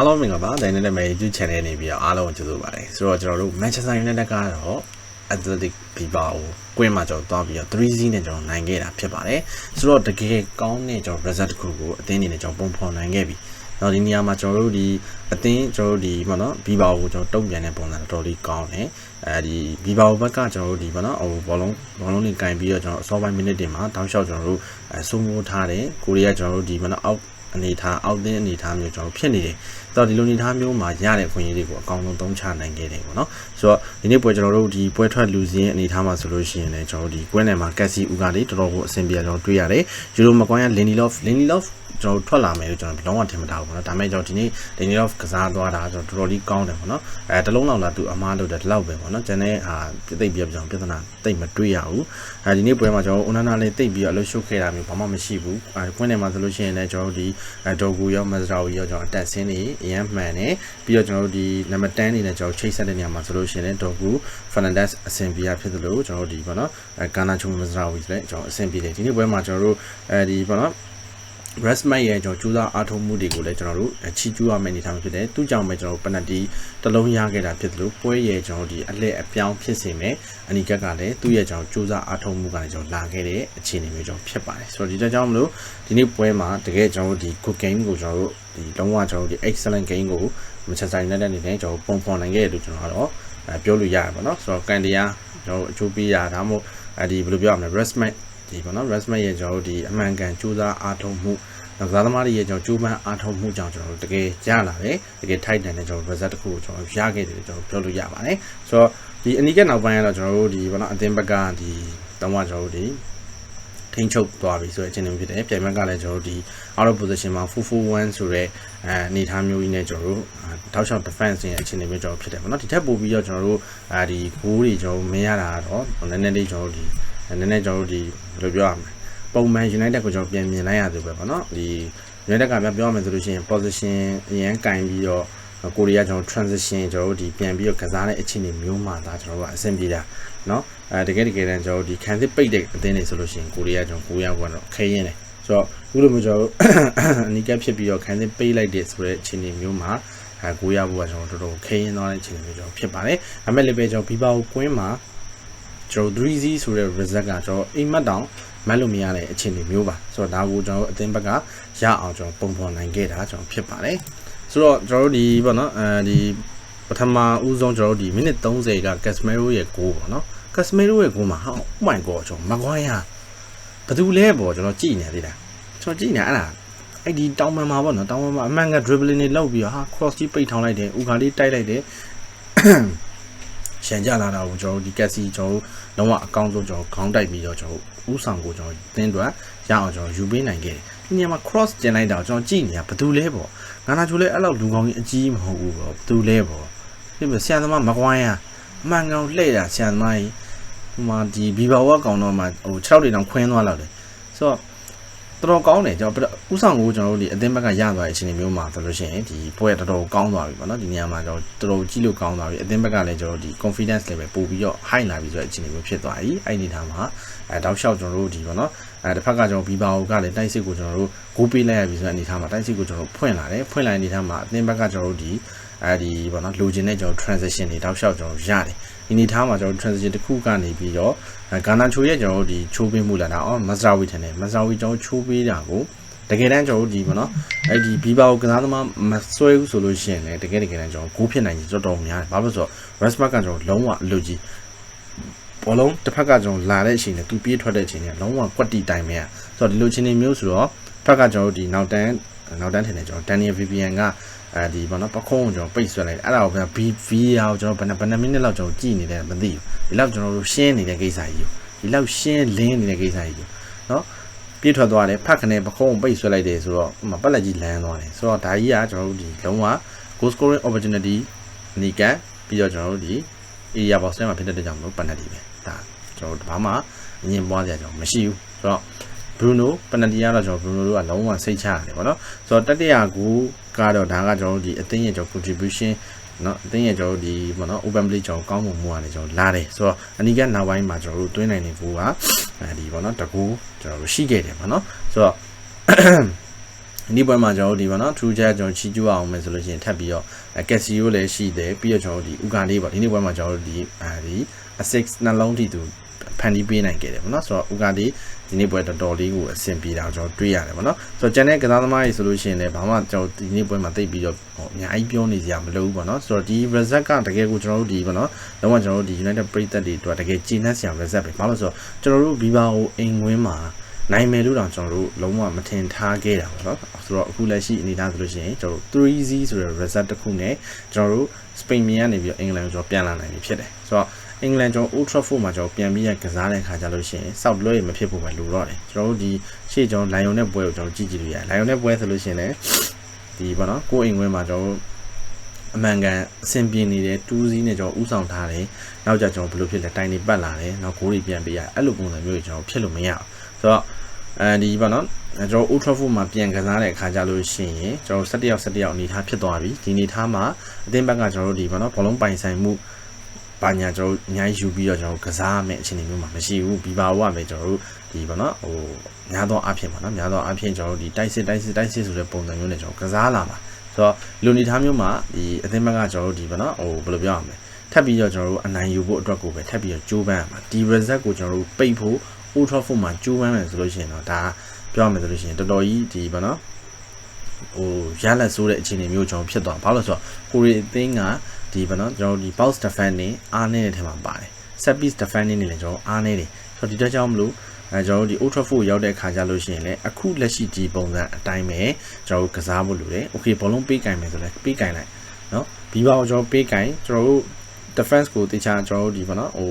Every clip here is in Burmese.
အားလုံးမင်္ဂလာပါဒိုင်နယ်မဲ YouTube channel နေပြီးတော့အားလုံးကိုကြိုဆိုပါတယ်ဆိုတော့ကျွန်တော်တို့ Manchester United ကတော့ Athletic Bilbao ကိုကွင်းမှာကျွန်တော်တွားပြီးတော့3-0နဲ့ကျွန်တော်နိုင်ခဲ့တာဖြစ်ပါတယ်ဆိုတော့တကယ်ကောင်းတဲ့ကျွန်တော် result တစ်ခုကိုအသင်းအနေနဲ့ကျွန်တော်ပုံဖော်နိုင်ခဲ့ပြီတော့ဒီနေရာမှာကျွန်တော်တို့ဒီအသင်းကျွန်တော်တို့ဒီပေါ့နော် Bilbao ကိုကျွန်တော်တုံ့ပြန်တဲ့ပုံစံတော်တော်လေးကောင်းတယ်အဲဒီ Bilbao ဘက်ကကျွန်တော်တို့ဒီပေါ့နော်ဟိုဘောလုံးဘောလုံးလေးကင်ပြီးတော့ကျွန်တော်အစောပိုင်းမိနစ်တွေမှာတောက်လျှောက်ကျွန်တော်တို့အဲစိုးမိုးထားတယ်ကိုရီးယားကျွန်တော်တို့ဒီပေါ့နော်အောက် အနေထားအောက်တင်းအနေထားမျိုးကျွန်တော်ဖြစ်နေတယ်။တော့ဒီလိုအနေထားမျိုးမှာရတဲ့ခွင့်ရတွေကိုအကောင်းဆုံးသုံးချနိုင်ခဲ့တယ်ပေါ့နော်။ဆိုတော့ဒီနေ့ပွဲကျွန်တော်တို့ဒီပွဲထွက်လူစင်းအနေထားမှာဆိုလို့ရှိရင်လည်းကျွန်တော်တို့ဒီကွင်းနယ်မှာကက်စီဦးကလေးတော်တော်ကိုအဆင်ပြေကျွန်တော်တွေ့ရတယ်။ယူရိုမကွန်ရလင်နီလော့ဖ်လင်နီလော့ဖ်ကျွန်တော်ထွက်လာမယ်လို့ကျွန်တော်လုံးဝထင်မထားဘူးပေါ့နော်ဒါပေမဲ့ကျွန်တော်ဒီနေ့လင်နီလော့ဖ်ကစားသွားတာကျွန်တော်တော်တော်လေးကောင်းတယ်ပေါ့နော်အဲတလုံးလောက်လာသူအမားလို့တယ်ဒီလောက်ပဲပေါ့နော်ကျန်တဲ့ဟာတိတ်ပြပြကျွန်တော်ပြဿနာတိတ်မတွေ့ရဘူးအဲဒီနေ့ပွဲမှာကျွန်တော်အွန်နာလေးတိတ်ပြီးတော့အလုပ်ရှုပ်ခဲ့တာမျိုးဘာမှမရှိဘူးအဲကွင်းနယ်မှာဆိုလို့ရှိရင်လည်းကျွန်တော်တို့ဒီဒေါ်ဂူရောမဇရာဝီရောကျွန်တော်အတက်ဆင်းနေအရန်မှန်နေပြီးတော့ကျွန်တော်တို့ဒီနံပါတ်10နေနဲ့ကျွန်တော်ချိတ်ဆက်တဲ့နေရာမှာဆိုလို့ရှိရင်လည်းဒေါ်ဂူဖာနန်ဒက်အဆင်ပြေဖြစ်တယ်လို့ကျွန်တော်တို့ဒီပေါ့နော်အဲကာနာချုံမဇရာဝီလည်းကျွန်တော်အဆင်ပြေတယ်ဒီနေ့ပွဲမှာကျွန်တော်တို့အဲဒီပေါ့နော် Rasmat ရဲ့ကျွန်တော်ကြိုးစားအားထုတ်မှုတွေကိုလည်းကျွန်တော်တို့ချီးကျူးရမယ့်အနေအထားဖြစ်တယ်။သူ့ကြောင့်ပဲကျွန်တော်တို့ပနတီတစ်လုံးရခဲ့တာဖြစ်တယ်လို့ပွဲရဲ့ကျွန်တော်ဒီအလှည့်အပြောင်းဖြစ်စေမယ်။အနီကက်ကလည်းသူ့ရဲ့ကျွန်တော်ကြိုးစားအားထုတ်မှုကလည်းကျွန်တော်လာခဲ့တဲ့အခြေအနေမျိုးကျွန်တော်ဖြစ်ပါတယ်။ဆိုတော့ဒီတကြောင်မလို့ဒီနေ့ပွဲမှာတကယ်ကျွန်တော်တို့ဒီ good game ကိုကျွန်တော်တို့ဒီလုံးဝကျွန်တော်တို့ဒီ excellent game ကို Manchester United အနေနဲ့ကျွန်တော်ပုံဖော်နိုင်ခဲ့တယ်လို့ကျွန်တော်ကတော့ပြောလို့ရတယ်ပေါ့နော်။ဆိုတော့ကန်တရားကျွန်တော်တို့အချိုးပေးရတာမို့အဲဒီဘယ်လိုပြောရမလဲ Rasmat ဒီပေါ့နော် Rasmat ရဲ့ကျွန်တော်တို့ဒီအမှန်ကန်စူးစမ်းအားထုတ်မှုကစားသမားတွေရဲ့ကျွန်တော်ကြိုးပမ်းအားထုတ်မှုကြောင့်ကျွန်တော်တို့တကယ်ရလာတယ်တကယ်ထိုက်တန်တဲ့ကျွန်တော် result တစ်ခုကိုကျွန်တော်ရခဲ့တယ်လို့ကျွန်တော်ပြောလို့ရပါတယ်ဆိုတော့ဒီအနီးကနောက်ပိုင်းကတော့ကျွန်တော်တို့ဒီဘောနော်အသင်းဘက်ကဒီတောင်းမှကျွန်တော်တို့ဒီထိန်းချုပ်သွားပြီဆိုတဲ့အချိန်မျိုးဖြစ်တယ်ပြန်ဘက်ကလည်းကျွန်တော်တို့ဒီ out of position မှာ441ဆိုတဲ့အဲအနေထားမျိုးကြီးနဲ့ကျွန်တော်တို့ထောက်ချောက် defense ရဲ့အခြေအနေမျိုးကျွန်တော်ဖြစ်တယ်ပေါ့နော်ဒီထက်ပိုပြီးတော့ကျွန်တော်တို့အဲဒီဂိုးတွေကျွန်တော်မရတာတော့နည်းနည်းလေးကျွန်တော်တို့ဒီ နည်းနည်းကျွန်တော်တို့ဒီဘယ်လိုပြောရမလဲပုံမှန် United ကိုကျွန်တော်ပြန်မြင်လိုက်ရသူပဲပေါ့နော်ဒီ United ကပြန်ပြောရမယ်ဆိုလို့ရှိရင် position အရန်ကင်ပြီးတော့ကိုရီးယားကျွန်တော် transition ကျွန်တော်တို့ဒီပြန်ပြီးတော့ကစားတဲ့အခြေအနေမျိုးမှာဒါကျွန်တော်တို့ကအဆင်ပြေတာเนาะအဲတကယ်တကယ်တမ်းကျွန်တော်တို့ဒီခံစစ်ပိတ်တဲ့အသင်းတွေဆိုလို့ရှိရင်ကိုရီးယားကျွန်တော်ကိုရီးယားကတော့ခဲရင်တယ်ဆိုတော့အခုလိုမျိုးကျွန်တော်တို့အနီးကပ်ဖြစ်ပြီးတော့ခံစစ်ပိတ်လိုက်တဲ့ဆိုတဲ့အခြေအနေမျိုးမှာအဲကိုရီးယားဘောကကျွန်တော်တို့တော်တော်ခဲရင်သွားတဲ့အခြေအနေမျိုးကျွန်တော်ဖြစ်ပါတယ်ဒါမဲ့လည်းပဲကျွန်တော်ဘီဘာကိုကွင်းမှာ ကျွန်တော် 3Z ဆိုတဲ့ result ကကျွန်တော်အိမ်မက်တောင်မတ်လို့မရတဲ့အခြေအနေမျိုးပါဆိုတော့ဒါကိုကျွန်တော်တို့အသင်းဘက်ကရအောင်ကျွန်တော်ပုံဖော်နိုင်ခဲ့တာကျွန်တော်ဖြစ်ပါတယ်ဆိုတော့ကျွန်တော်တို့ဒီပေါ့နော်အဲဒီပထမဦးဆုံးကျွန်တော်တို့ဒီမိနစ်30က Casemiro ရဲ့ဂိုးပေါ့နော် Casemiro ရဲ့ဂိုးမှာဟာ oh my god ကျွန်တော်မကွာရဘသူလဲပေါ့ကျွန်တော်ကြည်နေသေးတာကျွန်တော်ကြည်နေအဲ့ဒါအဲ့ဒီတောင်ပန်မှာပေါ့နော်တောင်ပန်မှာအမှန်က dribbling တွေလောက်ပြီးတော့ဟာ cross ကြီးပိတ်ထောင်လိုက်တယ်ဥခါလေးတိုက်လိုက်တယ် ရှန်ကြလာတာကိုကျွန်တော်တို့ဒီကက်စီကျွန်တော်တို့လုံးဝအကောင်းဆုံးကျွန်တော်ခေါင်းတိုက်ပြီးတော့ကျွန်တော်ဥဆောင်ကိုကျွန်တော်တင်းတွက်ရအောင်ကျွန်တော်ယူပေးနိုင်ခဲ့တယ်ဒီနေရာမှာ cross တင်လိုက်တာကျွန်တော်ကြည့်နေတာဘယ်သူလဲပေါ့ငါနာချိုလဲအဲ့လောက်လူကောင်းကြီးအကြီးမဟုတ်ဘူးပေါ့ဘယ်သူလဲပေါ့ဒီမှာဆရာသမားမကွိုင်းရအမှန်ကောင်လှည့်တာဆရာသမားကြီးဟိုမှာဒီဘီဘာဝကောင်တော့မှဟို6တွေတောင်ခွင်းသွားလောက်တယ်ဆိုတော့ တော်တော်ကောင်းတယ်ကျွန်တော်ဥဆောင်ကိုကျွန်တော်တို့ဒီအသင်းဘက်ကရသွားတဲ့အချိန်မျိုးမှာဆိုလို့ရှိရင်ဒီပွဲတော်တော်ကောင်းသွားပြီပေါ့နော်ဒီနေရာမှာကျွန်တော်တော်တော်ကြည့်လို့ကောင်းသွားပြီအသင်းဘက်ကလည်းကျွန်တော်ဒီ confidence level ပို့ပြီးတော့ high လာပြီဆိုတဲ့အချိန်မျိုးဖြစ်သွားပြီအဲ့ဒီနေထားမှာအဲတောက်လျှောက်ကျွန်တော်တို့ဒီပေါ့နော်အဲတစ်ဖက်ကကျွန်တော်ဘီဘာအိုကလည်းတိုက်စစ်ကိုကျွန်တော်တို့ဂိုးပေးလိုက်ရပြီဆိုတဲ့အနေထားမှာတိုက်စစ်ကိုကျွန်တော်ဖွင့်လာတယ်ဖွင့်လာတဲ့အနေထားမှာအသင်းဘက်ကကျွန်တော်တို့ဒီ အဲဒီပေါ့နော်လိုချင်တဲ့ကျွန်တော် transition တွေတောက်လျှောက်ကျွန်တော်ရတယ်ဒီအနေထားမှာကျွန်တော် transition တစ်ခုကနေပြီးတော့ဂါနာချိုရဲ့ကျွန်တော်တို့ဒီချိုးပေးမှုလာတာအော်မဇရာဝီထန်တယ်မဇရာဝီကျွန်တော်ချိုးပေးတာကိုတကယ်တမ်းကျွန်တော်တို့ဒီပေါ့နော်အဲ့ဒီဘီဘာကိုကစားသမားမဆွဲဘူးဆိုလို့ရှိရင်လည်းတကယ်တကယ်တမ်းကျွန်တော်ဂိုးဖြစ်နိုင်ကြီးတော်တော်များတယ်ဘာလို့ဆိုတော့ Rasmus ကကျွန်တော်လုံးဝအလုပ်ကြီးဘောလုံးတစ်ဖက်ကကျွန်တော်လာတဲ့အချိန်နဲ့သူပြေးထွက်တဲ့အချိန်နဲ့လုံးဝကွက်တီတိုင်မဲ့ဆိုတော့ဒီလိုချင်းနေမျိုးဆိုတော့ဖက်ကကျွန်တော်တို့ဒီနောက်တန်း နောက်တန်းထင်တယ်ကျွန်တော် Daniel Vivian ကအဲဒီဘောနော်ပခုံးကိုကျွန်တော်ပိတ်ဆွဲလိုက်အဲ့ဒါကိုပြန် BV ရာကိုကျွန်တော်ဘယ်နှဘယ်နှမိနစ်လောက်ကျွန်တော်ကြည့်နေတယ်မသိဘူးဒီလောက်ကျွန်တော်တို့ရှင်းနေတဲ့ကိစ္စကြီးကိုဒီလောက်ရှင်းလင်းနေတဲ့ကိစ္စကြီးကိုနော်ပြည့်ထွက်သွားတယ်ဖက်ခနဲ့ပခုံးကိုပိတ်ဆွဲလိုက်တယ်ဆိုတော့ဟိုမှာပက်လက်ကြီးလန်းသွားတယ်ဆိုတော့ဒါကြီးကကျွန်တော်တို့ဒီလုံးဝ goal scoring opportunity နီကပြီးတော့ကျွန်တော်တို့ဒီ area box ထဲမှာဖြစ်တဲ့ကြောင့်မလို့ penalty ပဲဒါကျွန်တော်တို့ဘာမှအငြင်းပွားစရာကြောင့်မရှိဘူးဆိုတော့ ဘရူနိုပနတီကတော့ကျွန်တော်ဘရူနိုတို့ကလုံးဝစိတ်ချရတယ်ပေါ့နော်ဆိုတော့တတိယကူကတော့ဒါကကျွန်တော်တို့ဒီအသင်းရဲ့ကျွန်တော် contribution နော်အသင်းရဲ့ကျွန်တော်တို့ဒီပေါ့နော် open play ကျွန်တော်ကောင်းမှုမှုရတယ်ကျွန်တော်လာတယ်ဆိုတော့အနီးကနောက်ပိုင်းမှာကျွန်တော်တို့တွင်းနိုင်နေဖို့ကဒီပေါ့နော်တကူကျွန်တော်တို့ရှိခဲ့တယ်ပေါ့နော်ဆိုတော့ဒီပွဲမှာကျွန်တော်တို့ဒီပါနော် true chat ကျွန်တော်ချီကျူးအောင်မယ်ဆိုလို့ရှိရင်ထပ်ပြီးတော့ casio လည်းရှိတယ်ပြီးတော့ကျွန်တော်တို့ဒီဥကန်လေးပေါ့ဒီနေ့ပွဲမှာကျွန်တော်တို့ဒီအဲဒီ a6 နှလုံးထိသူ ဖန်တီးပေးနိုင်ခဲ့တယ်ပေါ့နော်ဆိုတော့ဥကန်ဒီဒီနေ့ပွဲတော်တော်လေးကိုအဆင်ပြေတာကျွန်တော်တွေ့ရတယ်ပေါ့နော်ဆိုတော့ကျန်တဲ့ကစားသမားတွေဆိုလို့ရှိရင်လည်းဘာမှကျွန်တော်ဒီနေ့ပွဲမှာတိတ်ပြီးတော့ဟိုအများကြီးပြောနေကြမလို့ဘူးပေါ့နော်ဆိုတော့ဒီ result ကတကယ်ကိုကျွန်တော်တို့ဒီပေါ့နော်တော့ကျွန်တော်တို့ဒီ United ပရိသတ်တွေအတွက်တကယ်ကြည်နပ်စရာ result ပဲဘာလို့ဆိုတော့ကျွန်တော်တို့ Viva ကိုအိမ်ဝင်းမှာနိုင်မယ်လို့တော့ကျွန်တော်တို့လုံးဝမထင်ထားခဲ့တာပေါ့နော်ဆိုတော့အခုလက်ရှိအနေအထားဆိုလို့ရှိရင်ကျွန်တော်တို့ 3Z ဆိုတဲ့ result တစ်ခုနဲ့ကျွန်တော်တို့ Spain မြန်ကနေပြီးတော့အင်္ဂလန်ကိုကျွန်တော်ပြန်လာနိုင်ပြီဖြစ်တယ်ဆိုတော့ အင်္ဂလန်ကျွန်တော် Old Trafford မှာကျွန်တော်ပြန်ပြီးရကစားတဲ့ခါကြလို့ရှိရင် South လွဲမဖြစ်ဖို့ပဲလိုတော့တယ်ကျွန်တော်တို့ဒီရှေ့ကျွန်တော် Lion နဲ့ပွဲကိုကျွန်တော်ကြည့်ကြည့်လို့ရတယ် Lion နဲ့ပွဲဆိုလို့ရှိရင်လည်းဒီပေါ့နော်ကိုယ်အိမ်ဝင်းမှာကျွန်တော်အမှန်ကန်အဆင်ပြေနေတဲ့2စီးနဲ့ကျွန်တော်ဥဆောင်ထားတယ်နောက်ကြကျွန်တော်ဘယ်လိုဖြစ်လဲတိုင်နေပတ်လာတယ်နောက်ဂိုးတွေပြန်ပေးရအဲ့လိုပုံစံမျိုးတွေကျွန်တော်ဖြစ်လို့မရအောင်ဆိုတော့အဲဒီပေါ့နော်ကျွန်တော် Ultra Foot မှာပြန်ကစားတဲ့အခါကြလို့ရှိရင်ကျွန်တော်17ယောက်17ယောက်အနေထားဖြစ်သွားပြီဒီအနေထားမှာအသင်းဘက်ကကျွန်တော်တို့ဒီပေါ့နော်ဘောလုံးပိုင်ဆိုင်မှု ဘာညာကျွန်တော်တို့အများကြီးယူပြီးတော့ကျွန်တော်ကစားရမယ့်အခြေအနေမျိုးမှာမရှိဘူးဘီဘာဝကပဲကျွန်တော်တို့ဒီပေါ့နော်ဟိုများသောအားဖြင့်ပေါ့နော်များသောအားဖြင့်ကျွန်တော်တို့ဒီတိုက်စစ်တိုက်စစ်တိုက်စစ်ဆိုတဲ့ပုံစံမျိုးနဲ့ကျွန်တော်ကစားလာမှာဆိုတော့လူနေသားမျိုးမှာဒီအသင်းဘက်ကကျွန်တော်တို့ဒီပေါ့နော်ဟိုဘယ်လိုပြောရမလဲထပ်ပြီးတော့ကျွန်တော်တို့အနိုင်ယူဖို့အတွက်ကိုပဲထပ်ပြီးတော့ကြိုးပမ်းရမှာဒီ result ကိုကျွန်တော်တို့ပိတ်ဖို့ Old Trafford မှာကြိုးပမ်းမယ်ဆိုလို့ရှိရင်တော့ဒါပြောရမယ်ဆိုလို့ရှိရင်တော်တော်ကြီးဒီပေါ့နော်ဟိုရလက်ဆိုးတဲ့အခြေအနေမျိုးကျွန်တော်ဖြစ်သွားဘာလို့လဲဆိုတော့ကိုရီအသင်းက ဒီပေါ့နော်ကျွန်တော်ဒီ box defending အားနေတဲ့ထဲမှာပါတယ် set piece defending နေလည်းကျွန်တော်အားနေတယ်ဆိုတော့ဒီတက်ကြောင့်မလို့အဲကျွန်တော်တို့ဒီ Old Trafford ရောက်တဲ့ခါကြလို့ရှိရင်လည်းအခုလက်ရှိဒီပုံစံအတိုင်းပဲကျွန်တော်တို့ကစားဖို့လိုတယ်။ Okay ဘောလုံးပေးကင်မယ်ဆိုလည်းပေးကင်လိုက်နော်။ဘီဘာကိုကျွန်တော်ပေးကင်ကျွန်တော်တို့ defense ကိုတေချာကျွန်တော်တို့ဒီပေါ့နော်ဟို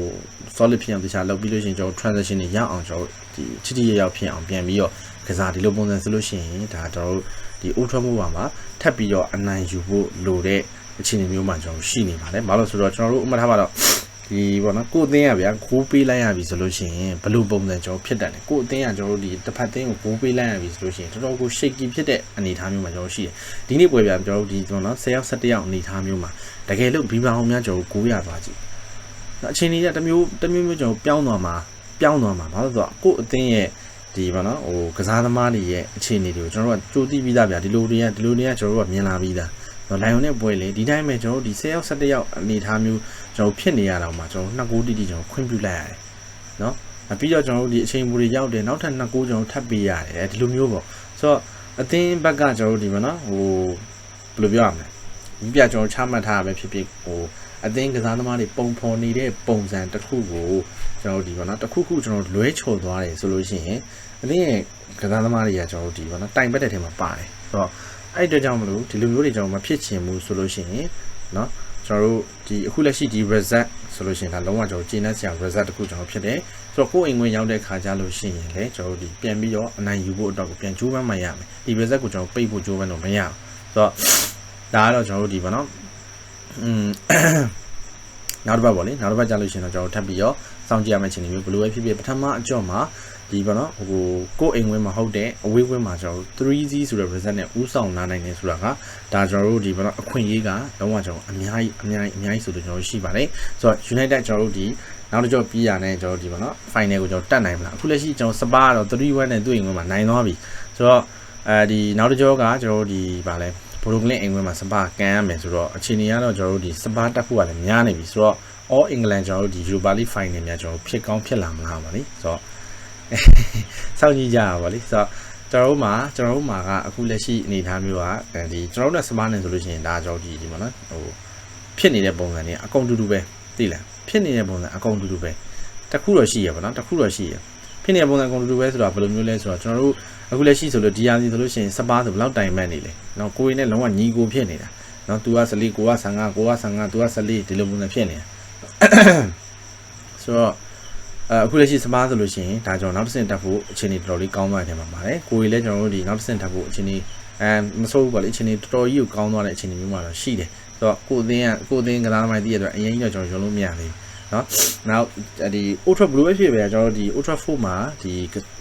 solid ဖြစ်အောင်တေချာလုပ်ပြီးလို့ရှိရင်ကျွန်တော် transition တွေရအောင်ကျွန်တော်ဒီချစ်တီရရောက်ဖြစ်အောင်ပြန်ပြီးတော့ကစားဒီလိုပုံစံဆိုလို့ရှိရင်ဒါကျွန်တော်တို့ဒီ ultra move မှာထပ်ပြီးတော့အနိုင်ယူဖို့လိုတဲ့ အခြေအနေမျိုးမှကျွန်တော်ရှိနေပါတယ်။ဘာလို့ဆိုတော့ကျွန်တော်တို့အမှတ်ထားပါတော့ဒီပေါ့နော်ကိုအသင်းရဗျာဂိုးပေးလိုက်ရပြီဆိုလို့ရှိရင်ဘယ်လိုပုံစံကျွန်တော်ဖြစ်တတ်လဲကိုအသင်းကကျွန်တော်တို့ဒီတစ်ဖက်သင်းကိုဂိုးပေးလိုက်ရပြီဆိုလို့ရှိရင်တော်တော်ကို shaky ဖြစ်တဲ့အနေအထားမျိုးမှာကျွန်တော်ရှိတယ်ဒီနေ့ပွဲပြကျွန်တော်တို့ဒီပေါ့နော်10ယောက်17ယောက်အနေအထားမျိုးမှာတကယ်လို့ဘီဘာအောင်များကျွန်တော်ဂိုးရသွားကြည့်အချိန်ကြီးကတမျိုးတမျိုးမျိုးကျွန်တော်ပြောင်းသွားမှာပြောင်းသွားမှာဘာလို့ဆိုတော့ကိုအသင်းရဲ့ဒီပေါ့နော်ဟိုကစားသမားတွေရဲ့အခြေအနေတွေကိုကျွန်တော်တို့ကကြိုသိပြီးသားဗျာဒီလိုတွေကဒီလိုတွေကကျွန်တော်တို့ကမြင်လာပြီးသား နော်လိုင်ယွန်နဲ့ပွဲလေဒီတိုင်းပဲကျွန်တော်တို့ဒီ10ယောက်17ယောက်အနေထားမျိုးကျွန်တော်ဖြစ်နေရတော့မှကျွန်တော်နှစ်ကိုးတီတီကျွန်တော်ခွင့်ပြုလိုက်ရတယ်နော်ပြီးတော့ကျွန်တော်တို့ဒီအချိန်မူတွေရောက်တယ်နောက်ထပ်နှစ်ကိုးကျွန်တော်ထပ်ပေးရတယ်ဒီလိုမျိုးပေါ့ဆိုတော့အသင်းဘက်ကကျွန်တော်တို့ဒီမှာနော်ဟိုဘယ်လိုပြောရမလဲဒီပြကျွန်တော်ချမှတ်ထားရပဲဖြစ်ဖြစ်ဟိုအသင်းကစားသမားတွေပုံဖော်နေတဲ့ပုံစံတစ်ခုကိုကျွန်တော်တို့ဒီပေါ့နော်တစ်ခုခုကျွန်တော်လွဲချော်သွားတယ်ဆိုလို့ရှိရင်အသင်းရဲ့ကစားသမားတွေကကျွန်တော်တို့ဒီပေါ့နော်တိုင်ပတ်တဲ့ထဲမှာပါတယ်ဆိုတော့ အဲ့အတွက်ကြောင့်မလို့ဒီလိုမျိုးတွေကျွန်တော်မဖြစ်ချင်ဘူးဆိုလို့ရှိရင်เนาะကျွန်တော်တို့ဒီအခုလက်ရှိဒီ result ဆိုလို့ရှိရင်ဒါလုံးဝကျွန်တော်ကျင်းတဲ့ဆရာ result တခုကျွန်တော်ဖြစ်တယ်ဆိုတော့ကိုယ်အိမ်ဝင်ရောက်တဲ့ခါကြလို့ရှိရင်လည်းကျွန်တော်တို့ဒီပြန်ပြီးတော့အနိုင်ယူဖို့အတွက်ကိုပြန်ကြိုးပမ်းမှရမယ်ဒီ result ကိုကျွန်တော်ပိတ်ဖို့ကြိုးပမ်းတော့မရအောင်ဆိုတော့ဒါကတော့ကျွန်တော်တို့ဒီပေါ့နော်อืมနောက်တစ်ပတ်ပေါ့လေနောက်တစ်ပတ်ကြာလို့ရှိရင်တော့ကျွန်တော်ထပ်ပြီးတော့စောင့်ကြည့်ရမယ့်အခြေအနေမျိုးဘယ်လိုပဲဖြစ်ဖြစ်ပထမအကြော့မှာ ဒီပေါ့နော်ဟိုကိုအိမ်ဝင်းမှာဟုတ်တဲ့အဝေးဝင်းမှာကျွန်တော်တို့ 3Z ဆိုတဲ့ result နဲ့ဥဆောင်လာနိုင်တယ်ဆိုတာကဒါကျွန်တော်တို့ဒီပေါ့နော်အခွင့်အရေးကလုံးဝကျွန်တော်အများကြီးအများကြီးအများကြီးဆိုတော့ကျွန်တော်တို့ရှိပါတယ်ဆိုတော့ United ကျွန်တော်တို့ဒီနောက်တစ်ကြော့ပြီးရတဲ့ကျွန်တော်တို့ဒီပေါ့နော် final ကိုကျွန်တော်တက်နိုင်မလားအခုလက်ရှိကျွန်တော်စပါကတော့3-1နဲ့သူ့အိမ်ဝင်းမှာနိုင်သွားပြီဆိုတော့အဲဒီနောက်တစ်ကြောကကျွန်တော်တို့ဒီဗာလဲဘိုလိုကလင်အိမ်ဝင်းမှာစပါကန်ရမယ်ဆိုတော့အခြေအနေကတော့ကျွန်တော်တို့ဒီစပါတက်ဖို့ကလည်းများနေပြီဆိုတော့ all England ကျွန်တော်တို့ဒီ Europa League final များကျွန်တော်ဖြစ်ကောင်းဖြစ်လာမလားပါလိဆိုတော့ စောင့်ကြည့်ကြရပါလိဆိုတော့ကျွန်တော်တို့မှာကျွန်တော်တို့မှာကအခုလက်ရှိအနေအထားမျိုးကဒီကျွန်တော်တို့နဲ့စပါးနေဆိုလို့ရှိရင်ဒါကြောင့်ဒီဒီမှာနော်ဟိုဖြစ်နေတဲ့ပုံစံတွေအကုန်တူတူပဲသိလားဖြစ်နေတဲ့ပုံစံအကုန်တူတူပဲတခုတော့ရှိရပါတော့တခုတော့ရှိရဖြစ်နေတဲ့ပုံစံအကုန်တူတူပဲဆိုတော့ဘယ်လိုမျိုးလဲဆိုတော့ကျွန်တော်တို့အခုလက်ရှိဆိုလို့ DRC ဆိုလို့ရှိရင်စပါးဆိုဘယ်လောက်တိုင်မှတ်နေလဲနော်ကိုယ်ရင်းနဲ့လုံးဝညီကိုဖြစ်နေတာနော် तू က14ကိုက15ကိုက15 तू က14ဒီလိုပုံစံဖြစ်နေတာဆိုတော့ အခုလက်ရှိစပါးဆိုလို့ရှိရင်ဒါကြောင့်နောက်တစ်ဆင့်တက်ဖို့အခြေအနေတော်တော်လေးကောင်းသွားတယ်မှာပါတယ်ကိုကြီးလည်းကျွန်တော်တို့ဒီနောက်တစ်ဆင့်တက်ဖို့အခြေအနေအဲမဆိုးဘူးပေါ့လေအခြေအနေတော်တော်ကြီးကိုကောင်းသွားတဲ့အခြေအနေမျိုးမှာတော့ရှိတယ်ဆိုတော့ကိုအသင်းကကိုအသင်းကစားသမားတည်ရတော့အရင်ကြီးတော့ကျွန်တော်ရုံလို့မရသေးဘူးเนาะနောက်ဒီ Ultra Blue ပဲဖြစ်ပဲကျွန်တော်တို့ဒီ Ultra 4မှာဒီ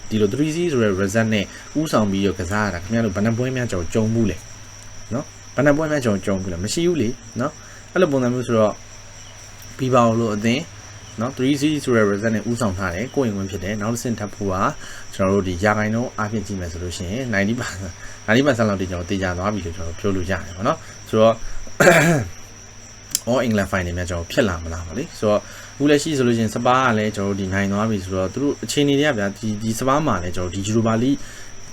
ဒီလို 3C ဆိုတဲ့ result နဲ့ဥဆောင်ပြီးတော့ကစားရတာခင်ဗျားတို့ဘယ်နှပွဲများကျွန်တော်ကြုံမှုလဲเนาะဘယ်နှပွဲများကျွန်တော်ကြုံဘူးလဲမရှိဘူးလေเนาะအဲ့လိုပုံစံမျိုးဆိုတော့ပြီးပါလို့အသင်း နော် 3C ဆိုတဲ့ result နဲ့ဥဆောင်ထားတယ်ကိုယ်ရင်ဝင်ဖြစ်တယ်နောက်တစ်ဆင့်ထပ်ဖို့ကကျွန်တော်တို့ဒီရာခိုင်နှုန်းအပြင်ကြည့်မယ်ဆိုလို့ရှိရင်90% 90%လောက်တိကျွန်တော်တေချာသွားပြီလို့ကျွန်တော်ပြောလို့ရတယ်ပေါ့နော်ဆိုတော့ all england final များကျွန်တော်ဖြစ်လာမလားပေါ့လေဆိုတော့အခုလက်ရှိဆိုလို့ရှိရင်စပါးကလည်းကျွန်တော်တို့ဒီနိုင်သွားပြီဆိုတော့သူတို့အခြေအနေတွေကဗျာဒီဒီစပါးမှာလည်းကျွန်တော်ဒီ Europa League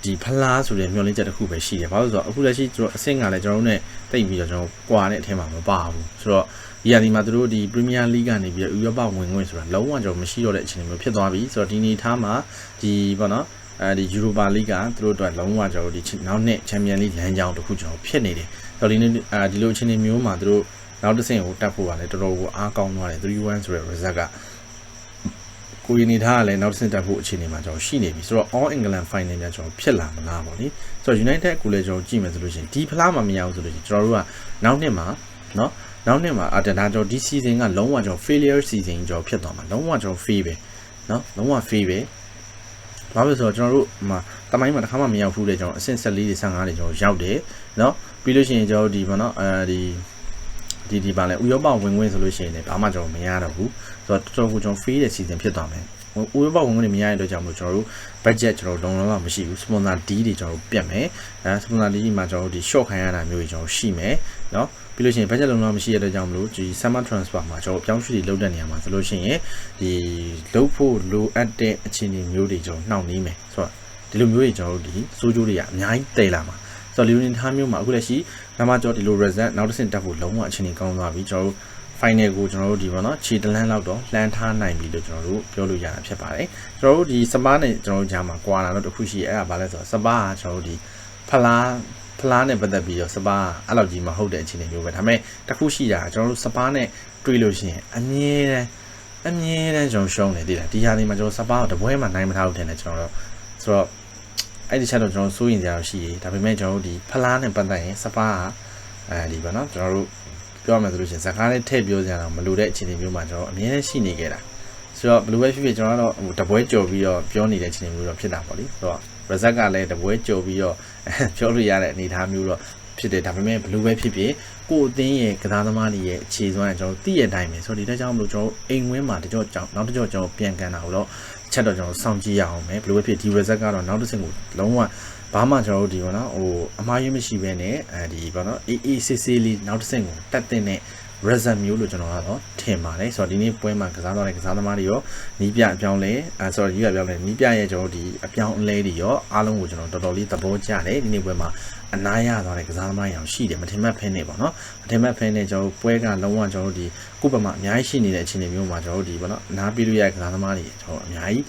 ဒီဖလားဆိုတဲ့မျှော်လင့်ချက်တစ်ခုပဲရှိတယ်။ဘာလို့လဲဆိုတော့အခုလက်ရှိကျွန်တော်အဆင့်ကလည်းကျွန်တော်တို့ ਨੇ တိတ်ပြီးတော့ကျွန်တော်ကွာတဲ့အထက်မှာမပါဘူး။ဆိုတော့ ဒီရာသီမှာသူတို့ဒီ Premier League ကနေပြီးတော့ဥရောပဝင်ခွင့်ဆိုတာလုံးဝကျွန်တော်မရှိတော့တဲ့အခြေအနေမျိုးဖြစ်သွားပြီ။ဆိုတော့ဒီနေထားမှာဒီပေါ့နော်အဲဒီ Europa League ကသူတို့အတွက်လုံးဝကျွန်တော်တို့ဒီနောက်နှစ် Champions League လမ်းကြောင်းတစ်ခုကျွန်တော်ဖြစ်နေတယ်။ဆိုတော့ဒီနေ့အဲဒီလိုအခြေအနေမျိုးမှာသူတို့နောက်တစ်ဆင့်ကိုတက်ဖို့ကလည်းတော်တော်ကိုအားကောင်းသွားတယ်3-1ဆိုတဲ့ result ကကိုရီနေထားကလည်းနောက်တစ်ဆင့်တက်ဖို့အခြေအနေမှာကျွန်တော်ရှိနေပြီဆိုတော့ All England Final များကျွန်တော်ဖြစ်လာမလားပေါ့နိဆိုတော့ United ကိုလည်းကျွန်တော်ကြည့်မယ်ဆိုလို့ရှိရင်ဒီဖလားမှာမရဘူးဆိုလို့ရှိရင်ကျွန်တော်တို့ကနောက်နှစ်မှာเนาะ နောက်နှစ်မှာအတဒါကျွန်တော်ဒီ season ကလုံးဝကျွန်တော် failure season ကျွန်တော်ဖြစ်သွားမှာလုံးဝကျွန်တော် fail ပဲเนาะလုံးဝ fail ပဲဘာလို့လဲဆိုတော့ကျွန်တော်တို့မှာတမိုင်းမှာတစ်ခါမှမရောက်ဘူးတဲ့ကျွန်တော်အဆင့်14တွေ15တွေကျွန်တော်ရောက်တယ်เนาะပြီးလို့ရှိရင်ကျွန်တော်ဒီပေါ့နော်အဲဒီဒီဒီပါလဲဥရောပဝင်ဝင်ဆိုလို့ရှိရင်လည်းဘာမှကျွန်တော်မရတော့ဘူးဆိုတော့တော်တော်ကိုကျွန်တော် free တဲ့ season ဖြစ်သွားမယ်ဥရောပဝင်ဝင်တွေမရတဲ့အတွက်ကြောင့်မို့ကျွန်တော်တို့ budget ကျွန်တော်လုံးလုံးမရှိဘူး sponsor D တွေကျွန်တော်တို့ပြတ်မယ်အဲ sponsor D မှာကျွန်တော်တို့ဒီ short ခံရတာမျိုးတွေကျွန်တော်ရှိမယ်เนาะ ပြီးလို့ရှိရင် budget လုံးလုံးမရှိတဲ့အတွက်ကြောင့်မလို့ဒီ summer transfer မှာကျွန်တော်ပြောင်းရွှေ့တွေလုပ်တဲ့နေရာမှာဆိုလို့ရှိရင်ဒီလုပ်ဖို့လိုအပ်တဲ့အခြေအနေမျိုးတွေကျွန်တော်နှောင့်နှေးမယ်ဆိုတော့ဒီလိုမျိုးတွေကျွန်တော်တို့ဒီစိုးကျိုးတွေကအများကြီးတည်လာမှာဆိုတော့လီယိုနီထားမျိုးမှာအခုလက်ရှိနမကျော်ဒီလို result နောက်တစ်ဆင့်တက်ဖို့လုံးဝအခြေအနေကောင်းသွားပြီကျွန်တော်တို့ final ကိုကျွန်တော်တို့ဒီပေါ့နော်ခြေတလန်းလောက်တော့လှမ်းထားနိုင်ပြီလို့ကျွန်တော်တို့ပြောလို့ရတာဖြစ်ပါတယ်ကျွန်တော်တို့ဒီစပါးနဲ့ကျွန်တော်တို့ဂျာမှာကွာလာတော့တစ်ခုရှိအဲ့ဒါဘာလဲဆိုတော့စပါးကကျွန်တော်တို့ဒီဖလား ဖလားနဲ့ပတ်သက်ပြီးတော့စပါးအဲ့လောက်ကြီးမဟုတ်တဲ့အခြေအနေမျိုးပဲဒါပေမဲ့တစ်ခုရှိတာကျွန်တော်တို့စပါးနဲ့တွေးလို့ရှိရင်အမြဲတမ်းအမြဲတမ်းကျွန်တော်ရှုံးနေသေးတယ်ဒီဟာဒီမှာကျွန်တော်စပါးကိုတပွဲမှနိုင်မထားဘူးထင်တယ်ကျွန်တော်တို့ဆိုတော့အဲ့ဒီချက်တော့ကျွန်တော်စိုးရင်ကြရရှိရဒါပေမဲ့ကျွန်တော်တို့ဒီဖလားနဲ့ပတ်သက်ရင်စပါးကအဲဒီပေါ့နော်ကျွန်တော်တို့ပြောမယ်ဆိုလို့ရှိရင်ဇကားလေးထည့်ပြောကြတာမလိုတဲ့အခြေအနေမျိုးမှာကျွန်တော်အမြဲရှိနေခဲ့တာဆိုတော့ဘလူးပဲဖြစ်ဖြစ်ကျွန်တော်ကတော့ဟိုတပွဲကြော်ပြီးတော့ပြောနေတဲ့အခြေအနေမျိုးတော့ဖြစ်တာပေါ့လေဆိုတော့ result ကလည်းတပွဲကြော်ပြီးတော့ပြောလို့ရတဲ့အနေအထားမျိုးတော့ဖြစ်တယ်ဒါပေမဲ့ဘလူးပဲဖြစ်ဖြစ်ကိုအသင်းရဲ့ကစားသမားတွေရဲ့အခြေစွမ်းကကျွန်တော်သိရတဲ့အတိုင်းပဲဆိုတော့ဒီတက်ကြောင့်မလို့ကျွန်တော်အိမ်ဝင်းမှာတကြော့ကြောင့်နောက်တကြော့ကျွန်တော်ပြန်ကန်တာတော့ချက်တော့ကျွန်တော်စောင့်ကြည့်ရအောင်ပဲဘလူးပဲဖြစ်ဒီ result ကတော့နောက်တစ်ဆင့်ကိုလုံးဝဘာမှကျွန်တော်တို့ဒီပေါ့နော်ဟိုအမှားရင်းမရှိဘဲနဲ့အဲဒီပေါ့နော်အေးအေးဆေးဆေးလေးနောက်တစ်ဆင့်ကိုတက်တဲ့နဲ့ result မျိုးလို့ကျွန်တော်ကတော့ထင်ပါတယ်ဆိုတော့ဒီနေ့ပွဲမှာကစားတော့တဲ့ကစားသမားတွေရောနီးပြအပြောင်းလဲအဲဆိုတော့ဒီကပြောင်းလဲနီးပြရဲ့ကျွန်တော်ဒီအပြောင်းအလဲတွေရောအားလုံးကိုကျွန်တော်တော်တော်လေးသဘောကျတယ်ဒီနေ့ပွဲမှာအနားရသွားတဲ့ကစားသမားတွေအောင်ရှိတယ်မထင်မှတ်ဖဲနေပေါ့နော်မထင်မှတ်ဖဲနေကျွန်တော်ပွဲကလုံးဝကျွန်တော်ဒီ ခုပမာအများကြီးရှိနေတဲ့အခြေအနေမျိုးမှာကျွန်တော်ဒီပေါ့နော်အနားပြီးလို့ရတဲ့ကစားသမားတွေကျွန်တော်အများကြီး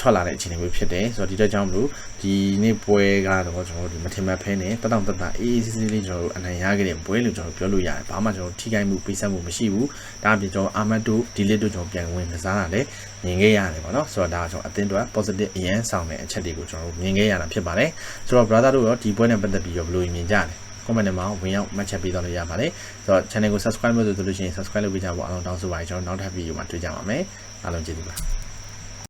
ထွက်လာတဲ့အခြေအနေမျိုးဖြစ်တယ်ဆိုတော့ဒီတော့ကြောင့်မလို့ဒီနေ့ပွဲကတော့ကျွန်တော်ဒီမထင်မှတ်ဖဲနေတတောင်တတအေးအေးဆေးဆေးလေးကျွန်တော်တို့အနိုင်ရခဲ့တဲ့ပွဲလို့ကျွန်တော်ပြောလို့ရတယ်ဘာမှကျွန်တော်ထိခိုက်မှုပိတ်ဆက်မှုမရှိဘူးဒါအပြင်ကျွန်တော်အာမတ်တို့ဒီလစ်တို့ကျွန်တော်ပြန်ဝင်ကစားတာလည်းမြင်ခဲ့ရတယ်ပေါ့နော်ဆိုတော့ဒါကျွန်တော်အသင်းအတွက် positive အရန်ဆောင်တဲ့အချက်တွေကိုကျွန်တော်တို့မြင်ခဲ့ရတာဖြစ်ပါတယ်ဆိုတော့ brother တို့ရောဒီပွဲနဲ့ပတ်သက်ပြီးတော့ဘယ်လိုမြင်ကြလဲ comment ထဲမှာဝင်ရောက်မှတ်ချက်ပေးတော့လို့ရပါတယ်ဆိုတော့ channel ကို subscribe လုပ်လို့ဆိုလို့ရှိရင် subscribe လုပ်ပေးကြပါဦးအားလုံးတောင်းဆိုပါရကျွန်တော်နောက်ထပ် video မှာတွေ့ကြပါမယ်အားလုံးကျေးဇူးပါ